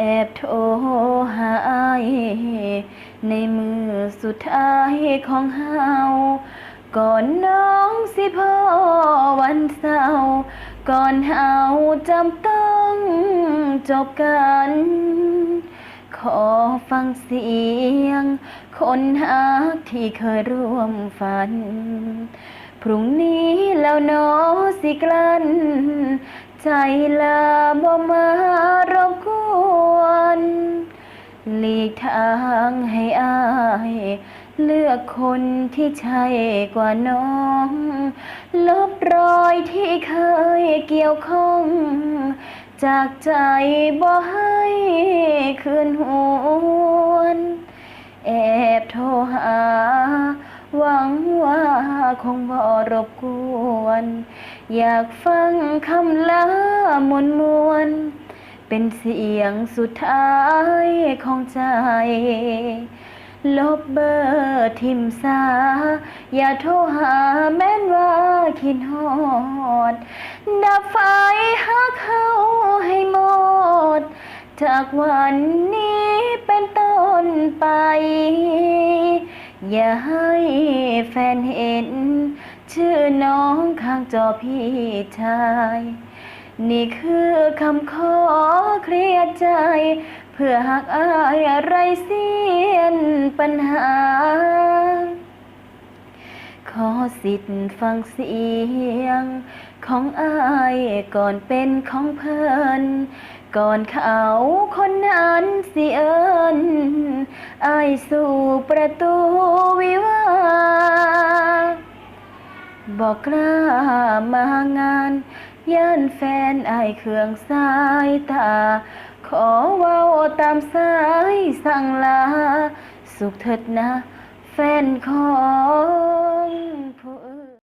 แอบโทรหาอาในมือสุดท้ายของเฮาก่อนน้องสิพ่อวันเสาร์ก่อนเฮาจำต้องจบกัน ขอฟังเสียง คนหักที่เคยร่วมฝัน พรุ่งนี้แล้วหนอสิกลันใจลาบ่มา ทางให้อาย เลือกคนที่ใช่กว่าน้อง ลบรอยที่เคยเกี่ยวข้อง จากใจบ่ให้คืนหวนแอบโทรหา หวังว่าคงบ่รบกวน อยากฟังคำลามวนมวน เป็นเสียงสุดท้ายของใจ ลบเบอร์ทิมสาอย่าโทรหาแม้นว่าคิดฮอด ดับไฟหักเขาให้หมด จากวันนี้เป็นต้นไป อย่าให้แฟนเห็น ชื่อน้องข้างจอพี่ชาย นี่คือคำขอเคลียร์ใจ เพื่อหักอายอะไรเสียนปัญหา ขอสิทธิ์ฟังเสียง ของอายก่อนเป็นของเพิ่นก่อนเขาคนนั้นสิเอิญอายสู่ประตูวิวาบอกกล้ามางาน ย่านแฟนอายเคืองสายตา ขอเว้าตามสายสั่งลา สุขเถิดนะ แฟนของผู